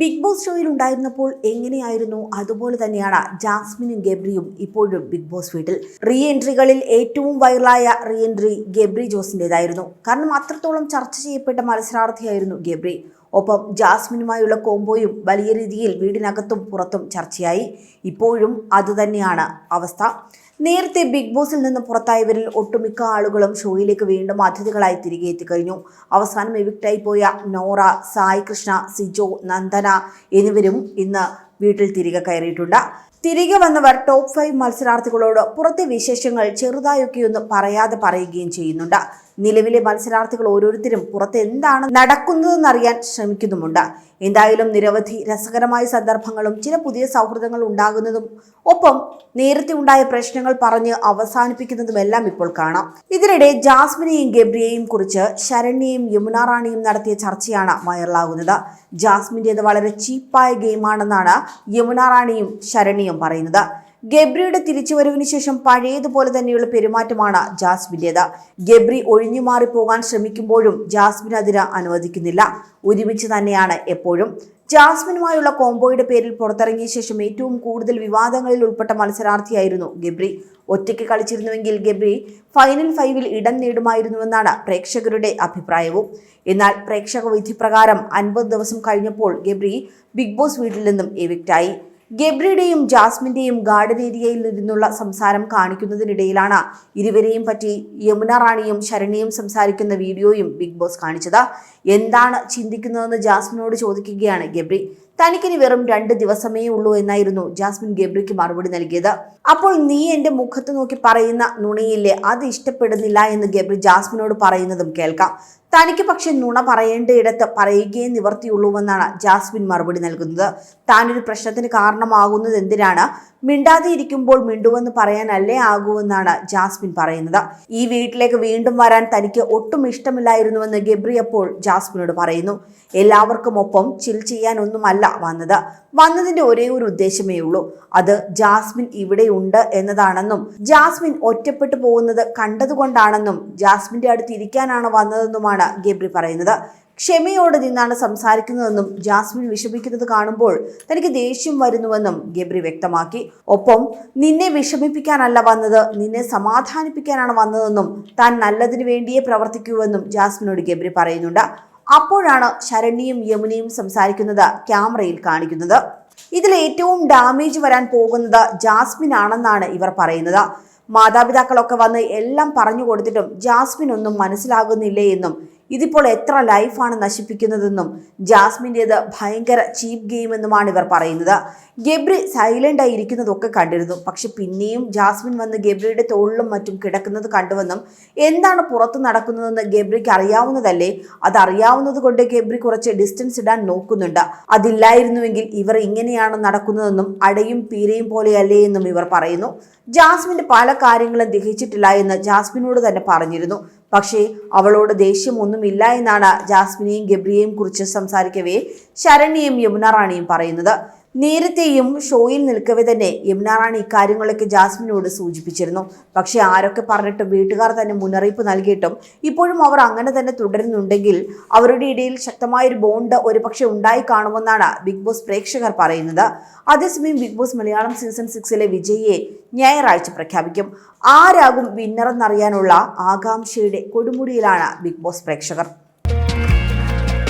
Big boss ഷോയിൽ ഉണ്ടായിരുന്നപ്പോൾ എങ്ങനെയായിരുന്നു? അതുപോലെ തന്നെയാണ് ജാസ്മിനും ഗബ്രിയും ഇപ്പോഴും ബിഗ് ബോസ് വീട്ടിൽ. റീ എൻട്രികളിൽ ഏറ്റവും വൈറലായ റീ എൻട്രി ഗബ്രി ജോസിന്റെതായിരുന്നു കാരണം അത്രത്തോളം ചർച്ച ചെയ്യപ്പെട്ട മത്സരാർത്ഥിയായിരുന്നു ഗബ്രി. ഒപ്പം ജാസ്മിനുമായുള്ള കോംബോയും വലിയ രീതിയിൽ വീടിനകത്തും പുറത്തും ചർച്ചയായി. ഇപ്പോഴും അതുതന്നെയാണ് അവസ്ഥ. നേരത്തെ ബിഗ് ബോസിൽ നിന്ന് പുറത്തായവരിൽ ഒട്ടുമിക്ക ആളുകളും ഷോയിലേക്ക് വീണ്ടും അതിഥികളായി തിരികെ എത്തിക്കഴിഞ്ഞു. അവസാനം എവിക്റ്റായി പോയ നോറ സായി കൃഷ്ണ സിജോ നന്ദന എന്നിവരും ഇന്ന് വീട്ടിൽ തിരികെ കയറിയിട്ടുണ്ട്. തിരികെ വന്നവർ ടോപ്പ് ഫൈവ് മത്സരാർത്ഥികളോട് പുറത്തെ വിശേഷങ്ങൾ ചെറുതായൊക്കെയൊന്നും പറയാതെ പറയുകയും ചെയ്യുന്നുണ്ട്. നിലവിലെ മത്സരാർത്ഥികൾ ഓരോരുത്തരും പുറത്ത് എന്താണ് നടക്കുന്നതെന്നറിയാൻ ശ്രമിക്കുന്നുമുണ്ട്. എന്തായാലും നിരവധി രസകരമായ സന്ദർഭങ്ങളും ചില പുതിയ സൗഹൃദങ്ങൾ ഉണ്ടാകുന്നതും ഒപ്പം നേരത്തെ ഉണ്ടായ പ്രശ്നങ്ങൾ പറഞ്ഞ് അവസാനിപ്പിക്കുന്നതുമെല്ലാം ഇപ്പോൾ കാണാം. ഇതിനിടെ ജാസ്മിനെയും ഗബ്രിയെയും കുറിച്ച് ശരണ്യയും യമുന റാണിയും നടത്തിയ ചർച്ചയാണ് വൈറലാകുന്നത്. ജാസ്മിന്റേത് വളരെ ചീപ്പായ ഗെയിമാണെന്നാണ് യമുന റാണിയും ശരണ്യയും പറയുന്നത്. ഗബ്രിയുടെ തിരിച്ചുവരവിന് ശേഷം പഴയതുപോലെ തന്നെയുള്ള പെരുമാറ്റമാണ് ജാസ്മിന്റേത്. ഗബ്രി ഒഴിഞ്ഞു പോകാൻ ശ്രമിക്കുമ്പോഴും ജാസ്മിൻ അതിന് അനുവദിക്കുന്നില്ല. ഒരുമിച്ച് തന്നെയാണ് എപ്പോഴും. ജാസ്മിനുമായുള്ള കോംബോയുടെ പേരിൽ പുറത്തിറങ്ങിയ ശേഷം ഏറ്റവും കൂടുതൽ വിവാദങ്ങളിൽ ഉൾപ്പെട്ട മത്സരാർത്ഥിയായിരുന്നു ഗബ്രി. ഒറ്റയ്ക്ക് കളിച്ചിരുന്നുവെങ്കിൽ ഗബ്രി ഫൈനൽ ഫൈവിൽ ഇടം നേടുമായിരുന്നുവെന്നാണ് പ്രേക്ഷകരുടെ അഭിപ്രായവും. എന്നാൽ പ്രേക്ഷക വിധി പ്രകാരം അൻപത് ദിവസം കഴിഞ്ഞപ്പോൾ ഗബ്രി ബിഗ് ബോസ് വീട്ടിൽ നിന്നും എവിക്റ്റായി. ഗബ്രിയുടെയും ജാസ്മിന്റെയും ഗാർഡൻ ഏരിയയിൽ നിന്നുള്ള സംസാരം കാണിക്കുന്നതിനിടയിലാണ് ഇരുവരെയും പറ്റി യമുന റാണിയും ശരണിയും സംസാരിക്കുന്ന വീഡിയോയും ബിഗ് ബോസ് കാണിച്ചത്. എന്താണ് ചിന്തിക്കുന്നതെന്ന് ജാസ്മിനോട് ചോദിക്കുകയാണ് ഗബ്രി. തനിക്കിനി വെറും രണ്ട് ദിവസമേ ഉള്ളൂ എന്നായിരുന്നു ജാസ്മിൻ ഗബ്രിക്ക് മറുപടി നൽകിയത്. അപ്പോൾ നീ എന്റെ മുഖത്ത് നോക്കി പറയുന്ന നുണയില്ലേ? അത് ഇഷ്ടപ്പെടുന്നില്ല എന്ന് ഗബ്രി ജാസ്മിനോട് പറയുന്നതും കേൾക്കാം. തനിക്ക് പക്ഷെ നുണ പറയേണ്ടയിടത്ത് പറയുകയേ നിവർത്തിയുള്ളൂവെന്നാണ് ജാസ്മിൻ മറുപടി നൽകുന്നത്. താനൊരു പ്രശ്നത്തിന് കാരണമാകുന്നത് എന്തിനാണ്? മിണ്ടാതെ ഇരിക്കുമ്പോൾ മിണ്ടുവെന്ന് പറയാനല്ലേ ആകൂവെന്നാണ് ജാസ്മിൻ പറയുന്നത്. ഈ വീട്ടിലേക്ക് വീണ്ടും വരാൻ തനിക്ക് ഒട്ടും ഇഷ്ടമില്ലായിരുന്നുവെന്ന് ഗബ്രി അപ്പോൾ ജാസ്മിനോട് പറയുന്നു. എല്ലാവർക്കും ഒപ്പം ചിൽ ചെയ്യാനൊന്നുമല്ല വന്നത്. വന്നതിന്റെ ഒരേ ഒരു ഉദ്ദേശമേ ഉള്ളൂ. അത് ജാസ്മിൻ ഇവിടെയുണ്ട് എന്നതാണെന്നും ജാസ്മിൻ ഒറ്റപ്പെട്ടു പോകുന്നത് കണ്ടതുകൊണ്ടാണെന്നും ജാസ്മിന്റെ അടുത്ത് ഇരിക്കാനാണ് വന്നതെന്നുമാണ് ഗബ്രി പറയുന്നത്. ക്ഷമയോടെ നിന്നാണ് സംസാരിക്കുന്നതെന്നും ജാസ്മിൻ വിഷമിക്കുന്നത് കാണുമ്പോൾ തനിക്ക് ദേഷ്യം വരുന്നുവെന്നും ഗബ്രി വ്യക്തമാക്കി. ഒപ്പം നിന്നെ വിഷമിപ്പിക്കാനല്ല വന്നത് നിന്നെ സമാധാനിപ്പിക്കാനാണ് വന്നതെന്നും താൻ നല്ലതിനു വേണ്ടിയേ പ്രവർത്തിക്കൂവെന്നും ജാസ്മിനോട് ഗബ്രി പറയുന്നുണ്ട്. അപ്പോഴാണ് ശരണ്യയും യമുനയും സംസാരിക്കുന്നത് ക്യാമറയിൽ കാണിക്കുന്നത്. ഇതിൽ ഏറ്റവും ഡാമേജ് വരാൻ പോകുന്നത് ജാസ്മിൻ ആണെന്നാണ് ഇവർ പറയുന്നത്. മാതാപിതാക്കളൊക്കെ വന്ന് എല്ലാം പറഞ്ഞു കൊടുത്തിട്ടും ജാസ്മിൻ ഒന്നും മനസ്സിലാകുന്നില്ലേ എന്നും ഇതിപ്പോൾ എത്ര ലൈഫാണ് നശിപ്പിക്കുന്നതെന്നും ജാസ്മിന്റേത് ഭയങ്കര ചീപ്പ് ഗെയിം എന്നുമാണ് ഇവർ പറയുന്നത്. ഗബ്രി സൈലന്റ് ആയി ഇരിക്കുന്നതൊക്കെ കണ്ടിരുന്നു. പക്ഷെ പിന്നെയും ജാസ്മിൻ വന്ന് ഗബ്രിയുടെ തോളിലും മറ്റും കിടക്കുന്നത് കണ്ടുവെന്നും എന്താണ് പുറത്ത് നടക്കുന്നതെന്ന് ഗബ്രിക്ക് അറിയാവുന്നതല്ലേ? അതറിയാവുന്നത് കൊണ്ട് ഗബ്രി കുറച്ച് ഡിസ്റ്റൻസ് ഇടാൻ നോക്കുന്നുണ്ട്. അതില്ലായിരുന്നുവെങ്കിൽ ഇവർ ഇങ്ങനെയാണ് നടക്കുന്നതെന്നും അടയും പീരയും പോലെയല്ലേ എന്നും ഇവർ പറയുന്നു. ജാസ്മിന്റെ പല കാര്യങ്ങളും ദഹിച്ചിട്ടില്ല എന്ന് ജാസ്മിനോട് തന്നെ പറഞ്ഞിരുന്നു. പക്ഷേ അവളോട് ദേഷ്യമൊന്നുമില്ല എന്നാണ് ജാസ്മിനെയും ഗബ്രിയെയും കുറിച്ച് സംസാരിക്കവേ ശരണ്യയും യമുന റാണിയും പറയുന്നത്. നേരത്തെയും ഷോയിൽ നിൽക്കവേ തന്നെ യമുനാറാണ് റാണി ഇക്കാര്യങ്ങളൊക്കെ ജാസ്മിനോട് സൂചിപ്പിച്ചിരുന്നു. പക്ഷേ ആരൊക്കെ പറഞ്ഞിട്ടും വീട്ടുകാർ തന്നെ മുന്നറിയിപ്പ് നൽകിയിട്ടും ഇപ്പോഴും അവർ അങ്ങനെ തന്നെ തുടരുന്നുണ്ടെങ്കിൽ അവരുടെ ഇടയിൽ ശക്തമായൊരു ബോണ്ട് ഒരുപക്ഷെ ഉണ്ടായി കാണുമെന്നാണ് ബിഗ് ബോസ് പ്രേക്ഷകർ പറയുന്നത്. അതേസമയം ബിഗ് ബോസ് മലയാളം സീസൺ സിക്സിലെ വിജയിയെ ഞായറാഴ്ച പ്രഖ്യാപിക്കും. ആരാകും വിന്നറെന്നറിയാനുള്ള ആകാംക്ഷയുടെ കൊടുമുടിയിലാണ് ബിഗ് ബോസ് പ്രേക്ഷകർ.